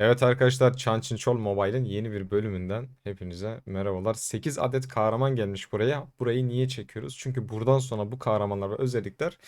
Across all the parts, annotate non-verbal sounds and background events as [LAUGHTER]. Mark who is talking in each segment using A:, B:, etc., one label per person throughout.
A: Evet arkadaşlar Çançinçol Mobile'in yeni bir bölümünden hepinize merhabalar. 8 adet kahraman gelmiş buraya. Burayı niye çekiyoruz? Çünkü buradan sonra bu kahramanlar ve özellikler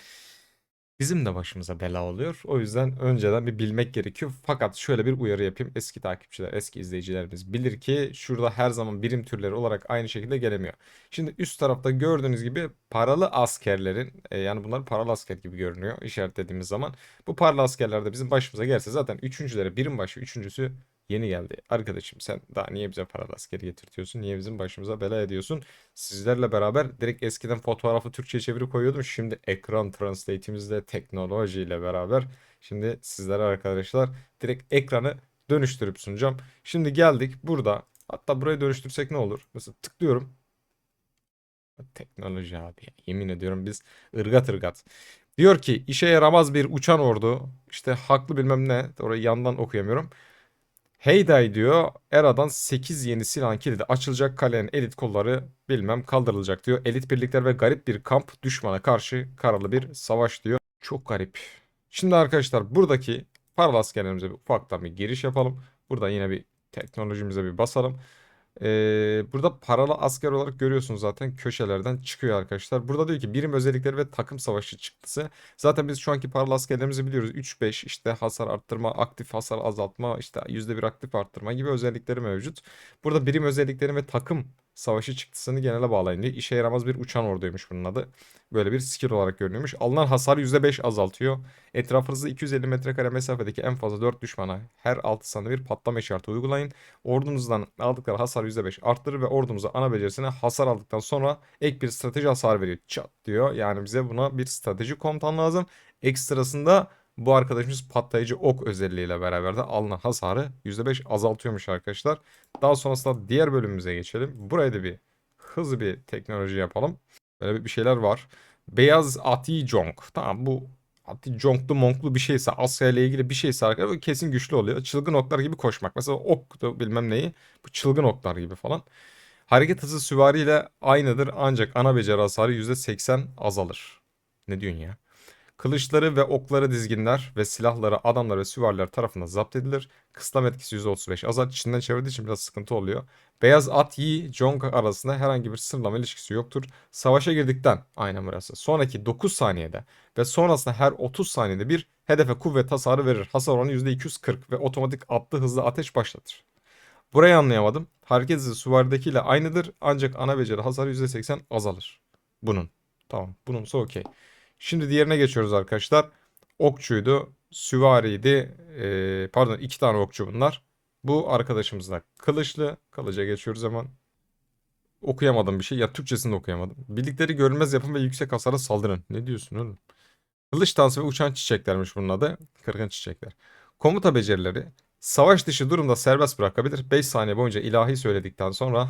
A: bizim de başımıza bela oluyor. O yüzden önceden bir bilmek gerekiyor. Fakat şöyle bir uyarı yapayım. Eski takipçiler, eski izleyicilerimiz bilir ki şurada her zaman birim türleri olarak aynı şekilde gelemiyor. Şimdi üst tarafta gördüğünüz gibi paralı askerlerin e, yani bunlar paralı asker gibi görünüyor işaretlediğimiz zaman. Bu paralı askerler de bizim başımıza gelse zaten üçüncülere birim başı üçüncüsü yeni geldi. Arkadaşım sen daha niye bize paralı asker getirtiyorsun? Niye bizim başımıza bela ediyorsun? Sizlerle beraber direkt eskiden fotoğrafı Türkçe'ye çevirip koyuyordum. Şimdi ekran translate'imizde teknolojiyle beraber şimdi sizlere arkadaşlar direkt ekranı dönüştürüp sunacağım. Şimdi geldik burada. Hatta burayı dönüştürsek ne olur? Mesela tıklıyorum. Teknoloji abi. ya. Yemin ediyorum biz ırgat ırgat. Diyor ki işe yaramaz bir uçan ordu. İşte haklı bilmem ne. Orayı yandan okuyamıyorum. Heyday diyor. Era'dan 8 yeni silahın kilidi açılacak. Kalenin elit kolları bilmem kaldırılacak diyor. Elit birlikler ve garip bir kamp düşmana karşı karalı bir savaş diyor. Çok garip. Şimdi arkadaşlar buradaki paralı askerlerimize bir ufaktan bir giriş yapalım. Burada yine bir teknolojimize bir basalım. Ee, burada paralı asker olarak görüyorsunuz zaten köşelerden çıkıyor arkadaşlar. Burada diyor ki birim özellikleri ve takım savaşı çıktısı. Zaten biz şu anki paralı askerlerimizi biliyoruz. 3-5 işte hasar arttırma, aktif hasar azaltma, işte %1 aktif arttırma gibi özellikleri mevcut. Burada birim özellikleri ve takım savaşı çıktısını genele bağlayın diye işe yaramaz bir uçan orduymuş bunun adı. Böyle bir skill olarak görünüyormuş. Alınan hasarı %5 azaltıyor. Etrafınızda 250 metrekare mesafedeki en fazla 4 düşmana her 6 saniye bir patlama işareti uygulayın. Ordunuzdan aldıkları hasar %5 arttırır ve ordumuza ana becerisine hasar aldıktan sonra ek bir strateji hasar veriyor. Çat diyor. Yani bize buna bir strateji komutan lazım. Ekstrasında bu arkadaşımız patlayıcı ok özelliğiyle beraber de alınan hasarı %5 azaltıyormuş arkadaşlar. Daha sonrasında diğer bölümümüze geçelim. Buraya da bir hızlı bir teknoloji yapalım. Böyle bir şeyler var. Beyaz Ati Jong. Tamam bu Ati Jong'lu monklu bir şeyse Asya ile ilgili bir şeyse arkadaşlar kesin güçlü oluyor. Çılgın oklar gibi koşmak. Mesela ok da bilmem neyi. Bu çılgın oklar gibi falan. Hareket hızı süvariyle aynıdır ancak ana beceri hasarı %80 azalır. Ne diyorsun ya? Kılıçları ve okları dizginler ve silahları adamlar ve süvariler tarafından zapt edilir. Kısıtlama etkisi %35. Azat içinden çevirdiği için biraz sıkıntı oluyor. Beyaz at Yi Jong arasında herhangi bir sınırlama ilişkisi yoktur. Savaşa girdikten aynen burası. Sonraki 9 saniyede ve sonrasında her 30 saniyede bir hedefe kuvvet hasarı verir. Hasar oranı %240 ve otomatik atlı hızlı ateş başlatır. Burayı anlayamadım. Hareket hızı süvaridekiyle aynıdır ancak ana beceri hasarı %80 azalır. Bunun. Tamam. Bununsa okey. Şimdi diğerine geçiyoruz arkadaşlar. Okçuydu. Süvariydi. Ee, pardon iki tane okçu bunlar. Bu arkadaşımız da kılıçlı. Kılıca geçiyoruz hemen. Okuyamadım bir şey. Ya Türkçesini de okuyamadım. Bildikleri görünmez yapın ve yüksek hasara saldırın. Ne diyorsun oğlum? Kılıç dansı ve uçan çiçeklermiş bunun adı. Kırgın çiçekler. Komuta becerileri. Savaş dışı durumda serbest bırakabilir. 5 saniye boyunca ilahi söyledikten sonra...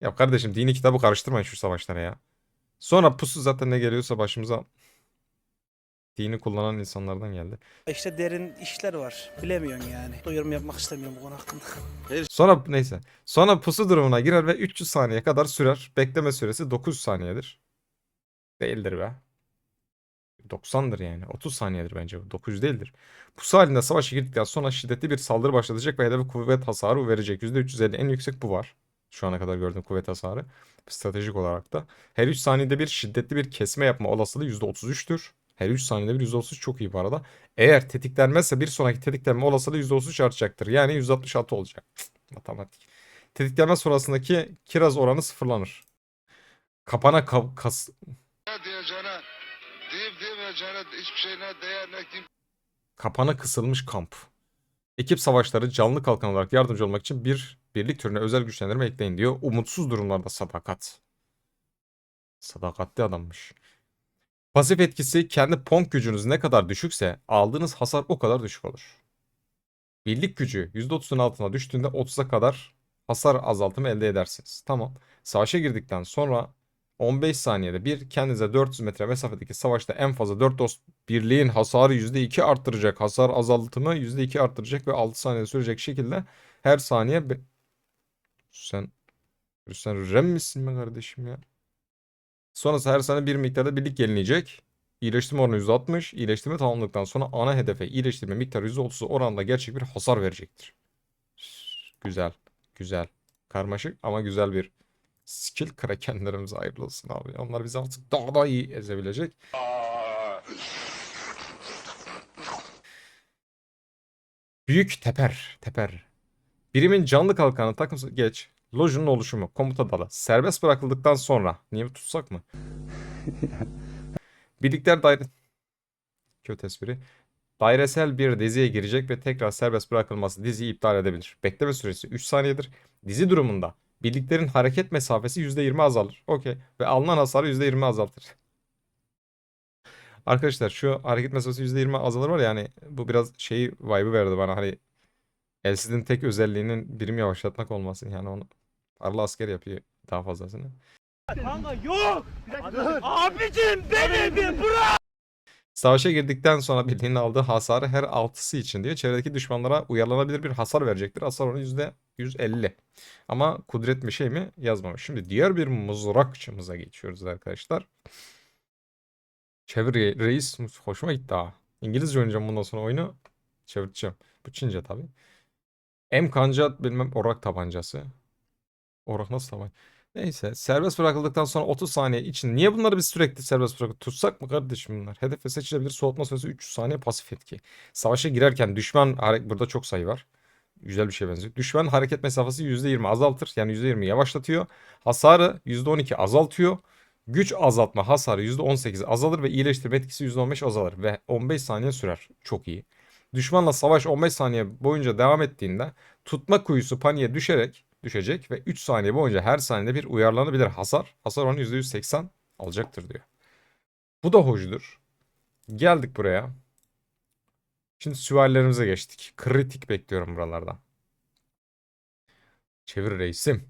A: Ya kardeşim dini kitabı karıştırmayın şu savaşlara ya. Sonra pusu zaten ne geliyorsa başımıza dini kullanan insanlardan geldi.
B: İşte derin işler var. Bilemiyorsun yani. Yorum yapmak istemiyorum bu konu hakkında.
A: Sonra neyse. Sonra pusu durumuna girer ve 300 saniye kadar sürer. Bekleme süresi 9 saniyedir. Değildir be. 90'dır yani. 30 saniyedir bence bu. 900 değildir. Pusu halinde savaşa girdikten sonra şiddetli bir saldırı başlatacak ve hedefe kuvvet hasarı verecek. %350 en yüksek bu var. Şu ana kadar gördüğüm kuvvet hasarı. Stratejik olarak da. Her 3 saniyede bir şiddetli bir kesme yapma olasılığı %33'tür. Her 3 saniyede bir %33 çok iyi bu arada. Eğer tetiklenmezse bir sonraki tetiklenme olasılığı %33 artacaktır. Yani 166 olacak. Cık, Matematik. Tetiklenme sonrasındaki kiraz oranı sıfırlanır. Kapana ka- kas
C: Ne diyeceğine, deyip demeyeceğine hiçbir şeyine değer ne kim
A: kapana kısılmış kamp. Ekip savaşları canlı kalkan olarak yardımcı olmak için bir birlik türüne özel güçlendirme ekleyin diyor. Umutsuz durumlarda sadakat. Sadakatli adammış. Pasif etkisi kendi ponk gücünüz ne kadar düşükse aldığınız hasar o kadar düşük olur. Birlik gücü %30'un altına düştüğünde 30'a kadar hasar azaltımı elde edersiniz. Tamam. Savaşa girdikten sonra 15 saniyede bir kendinize 400 metre mesafedeki savaşta en fazla 4 dost birliğin hasarı %2 arttıracak. Hasar azaltımı %2 arttıracak ve 6 saniye sürecek şekilde her saniye sen sen rem misin be kardeşim ya? Sonrası her saniye bir miktarda birlik yenileyecek. İyileştirme oranı %60. İyileştirme tamamladıktan sonra ana hedefe iyileştirme miktarı %30 oranında gerçek bir hasar verecektir. Güzel. Güzel. Karmaşık ama güzel bir skill krakenlerimize hayırlı olsun abi. Onlar bizi artık daha da iyi ezebilecek. Büyük teper. Teper. Birimin canlı kalkanı takım geç. Lojunun oluşumu. Komuta dalı. Serbest bırakıldıktan sonra. Niye tutsak mı? [LAUGHS] Birlikler daire... Kötü espri. Dairesel bir diziye girecek ve tekrar serbest bırakılması diziyi iptal edebilir. Bekleme süresi 3 saniyedir. Dizi durumunda birliklerin hareket mesafesi %20 azalır. Okey. Ve alınan hasarı %20 azaltır. [LAUGHS] Arkadaşlar şu hareket mesafesi %20 azalır var ya hani bu biraz şeyi vibe'ı verdi bana hani Elsiz'in tek özelliğinin birim yavaşlatmak olması yani onu parla asker yapıyor daha fazlasını.
D: Kanka yok. Abicim beni bir bırak.
A: Savaşa girdikten sonra birliğin aldığı hasarı her 6'sı için diyor. Çevredeki düşmanlara uyarlanabilir bir hasar verecektir. Hasar oranı %150. Ama kudret mi şey mi yazmamış. Şimdi diğer bir mızrakçımıza geçiyoruz arkadaşlar. Çevir re- reis hoşuma gitti ha. İngilizce oynayacağım bundan sonra oyunu. Çevireceğim. Bu Çince tabii. M kanca bilmem orak tabancası. Orak nasıl tabanca? Neyse serbest bırakıldıktan sonra 30 saniye için niye bunları biz sürekli serbest bırakıp tutsak mı kardeşim bunlar? Hedefe seçilebilir soğutma süresi 300 saniye pasif etki. Savaşa girerken düşman burada çok sayı var. Güzel bir şey benziyor. Düşman hareket mesafesi %20 azaltır. Yani %20 yavaşlatıyor. Hasarı %12 azaltıyor. Güç azaltma hasarı %18 azalır ve iyileştirme etkisi %15 azalır ve 15 saniye sürer. Çok iyi. Düşmanla savaş 15 saniye boyunca devam ettiğinde tutma kuyusu paniğe düşerek düşecek ve 3 saniye boyunca her saniyede bir uyarlanabilir hasar. Hasar oranı %180 alacaktır diyor. Bu da hoşdur. Geldik buraya. Şimdi süvarilerimize geçtik. Kritik bekliyorum buralardan. Çevir reisim.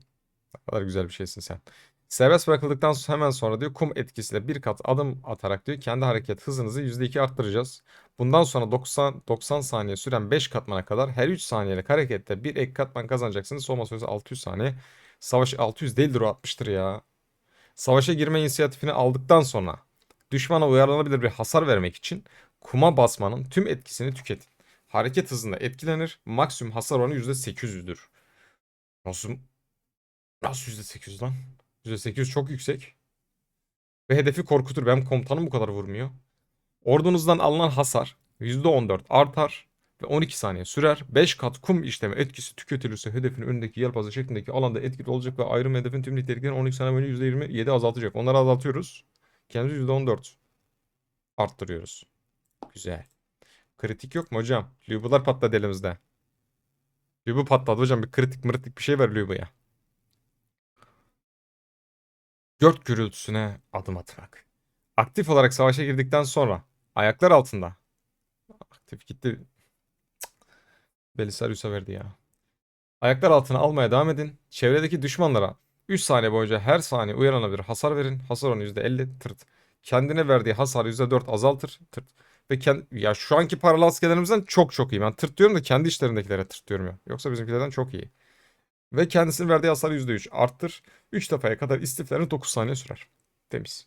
A: Ne kadar güzel bir şeysin sen. Serbest bırakıldıktan so- hemen sonra diyor kum etkisiyle bir kat adım atarak diyor kendi hareket hızınızı %2 arttıracağız. Bundan sonra 90 90 saniye süren 5 katmana kadar her 3 saniyelik harekette bir ek katman kazanacaksınız. Soğuma süresi 600 saniye. Savaş 600 değildir o 60'tır ya. Savaşa girme inisiyatifini aldıktan sonra düşmana uyarlanabilir bir hasar vermek için kuma basmanın tüm etkisini tüketin. Hareket hızında etkilenir. Maksimum hasar oranı %800'dür. Nasıl? Nasıl %800 lan? %800 çok yüksek. Ve hedefi korkutur. Benim komutanım bu kadar vurmuyor. Ordunuzdan alınan hasar %14 artar ve 12 saniye sürer. 5 kat kum işleme etkisi tüketilirse hedefin önündeki yelpaze şeklindeki alanda etkili olacak ve ayrım hedefin tüm niteliklerini 12 saniye boyunca %27 azaltacak. Onları azaltıyoruz. Kendimizi %14 arttırıyoruz. Güzel. Kritik yok mu hocam? Lübular patladı elimizde. Lübu patladı hocam. Bir kritik mırıklık bir şey ver Lübu'ya. Gök gürültüsüne adım atmak. Aktif olarak savaşa girdikten sonra ayaklar altında. Aktif gitti. Belisarius'a verdi ya. Ayaklar altına almaya devam edin. Çevredeki düşmanlara 3 saniye boyunca her saniye uyarana bir hasar verin. Hasar oranı %50 tırt. Kendine verdiği hasarı %4 azaltır tırt. Ve kend... ya şu anki paralı askerlerimizden çok çok iyi. Ben tırt diyorum da kendi işlerindekilere tırt diyorum ya. Yoksa bizimkilerden çok iyi. Ve kendisinin verdiği hasarı %3 arttır. 3 defaya kadar istiflerini 9 saniye sürer. Temiz.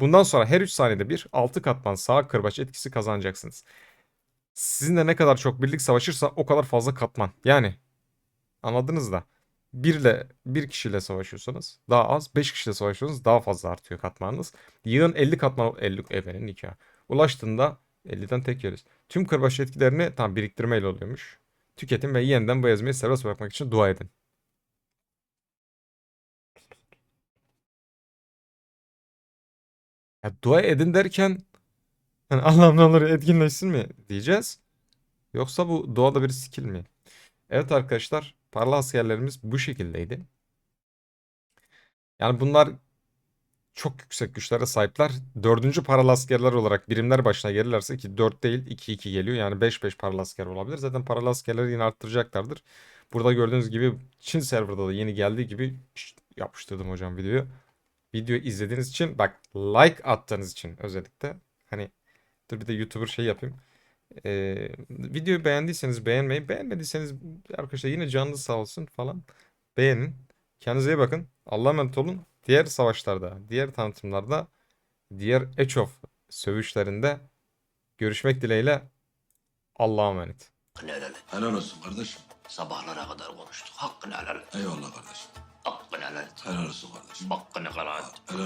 A: Bundan sonra her 3 saniyede bir 6 katman sağ kırbaç etkisi kazanacaksınız. Sizinle ne kadar çok birlik savaşırsa o kadar fazla katman. Yani anladınız da birle bir kişiyle savaşıyorsanız daha az, 5 kişiyle savaşıyorsanız daha fazla artıyor katmanınız. Yığın 50 katman 50 efendim nikah. Ulaştığında 50'den tek yeriz. Tüm kırbaç etkilerini tam biriktirmeyle oluyormuş. Tüketin ve yeniden bu ezmeyi serbest bırakmak için dua edin. Ya dua edin derken hani [LAUGHS] Allah'ım etkinleşsin mi diyeceğiz. Yoksa bu doğada bir skill mi? Evet arkadaşlar paralı askerlerimiz bu şekildeydi. Yani bunlar çok yüksek güçlere sahipler. Dördüncü paralı askerler olarak birimler başına gelirlerse ki 4 değil 2-2 geliyor. Yani 5-5 paralı asker olabilir. Zaten paralı askerleri yine arttıracaklardır. Burada gördüğünüz gibi Çin serverda da yeni geldiği gibi yapıştırdım hocam videoyu. Video izlediğiniz için bak like attığınız için özellikle hani dur bir de YouTuber şey yapayım. Ee, videoyu beğendiyseniz beğenmeyi, beğenmediyseniz arkadaşlar yine canınız sağ olsun falan. Beğenin. Kendinize iyi bakın. Allah'a emanet olun. Diğer savaşlarda, diğer tanıtımlarda, diğer Age of sövüşlerinde görüşmek dileğiyle Allah'a emanet.
E: Helal.
F: Helal olsun kardeşim.
E: Sabahlara kadar konuştuk. Hakkını helal et.
F: Eyvallah kardeşim.
E: Hakkını helal et.
F: Helal olsun kardeşim.
E: Hakkını helal et.
F: Helal